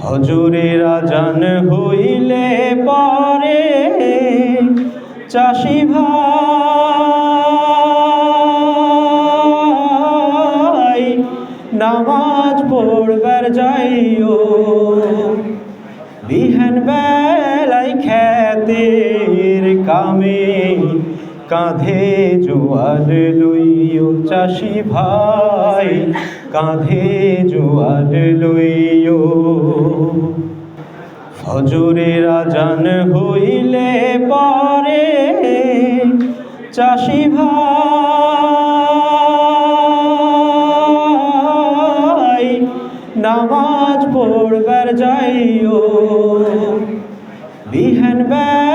ফজরের আজান হইলে পরে চাষি ভাই নামাজ পড়বার যাইও। বিহান বেলায় খেতের কামে কাঁধে জোয়ার লইও চাষি ভাই। কাঁধে জোয়ার লইও। ফজরের আজান হইলে পরে চাষি ভাই নামাজ পড়বার যাইও। বিহান বেলায়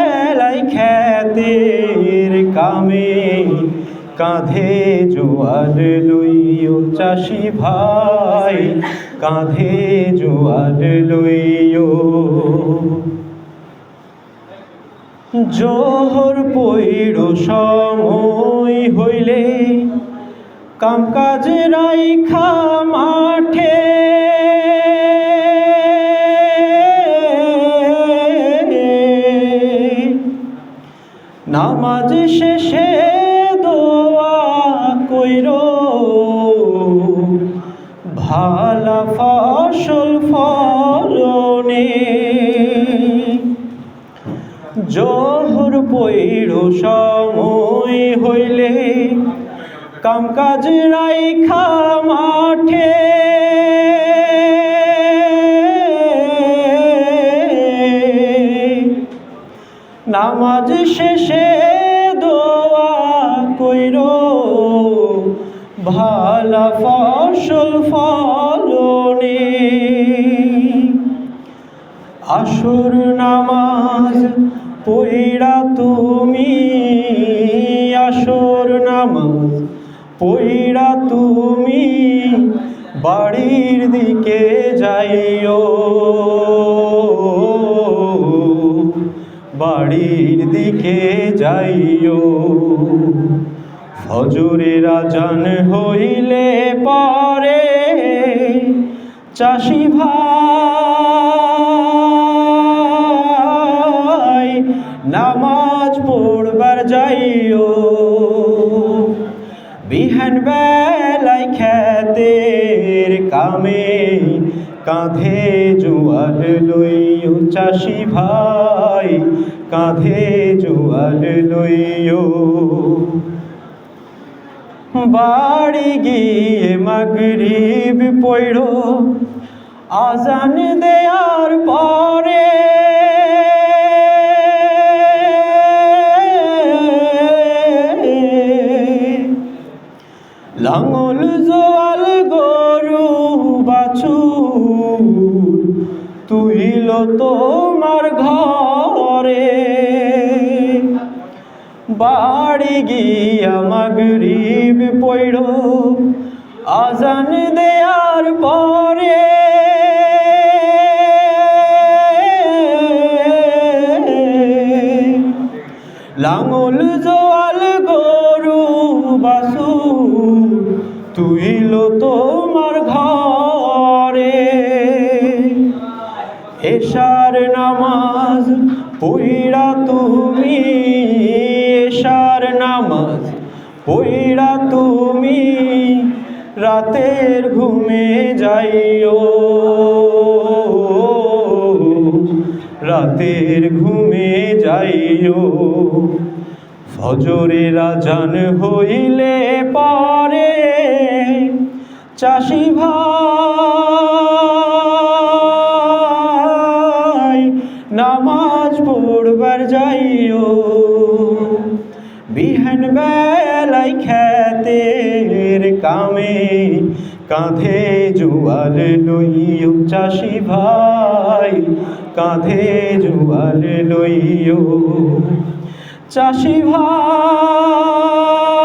কাঁধে জোয়ার লইও চাষি ভাই। কাঁধে জোয়ার লইও। জোহর পৈর সময় হইলে কাম কাজ রাইখা মাঠে। নামাজ শেষে কইর, ভালা ফসল ফলনে। জোহর পৈর সময় হইলে কাম কাজ রাইখা মাঠে। নামাজ শেষে দোয়া কইর ভালা ফসল ফলনে। আসর নামাজ পইরা তুমি, আসর নামাজ পইরা তুমি, বাড়ির দিকে যাইও। বাড়ির দিকে যাইও। ফজরের আজান হইলে পরে চাষি ভাই নামাজ পড়বার যাইও। বিহান বেলায় খেতের কামে কাঁধে জোয়ার লইও চাষি ভাই, কাঁধে জোয়ার লইও। বাড়ি গিয়ে মাগরিব পড়ো। আজান দেয়ার পরে লাঙল জোয়াল গরু বাছু তুইল তোমার ঘরে। বাড়ি গিয়া মাগরিব পড়। আজান দেয়ার পরে লাঙল জোয়াল গরু বাসু তুইল তোমার ঘরে। এশার নামাজ পইরা তুমি পইরা তুমি রাতের ঘুমে যাইও। রাতের ঘুমে যাইও। ফজরের আজান হইলে পরে চাষি ভাই, নামাজ পড়বার যাইও। বিহান বেলায় খেতের কামে কাঁধে জোয়ার লইও চাষি ভাই কাঁধে জোয়ার লইও চাষি ভাই।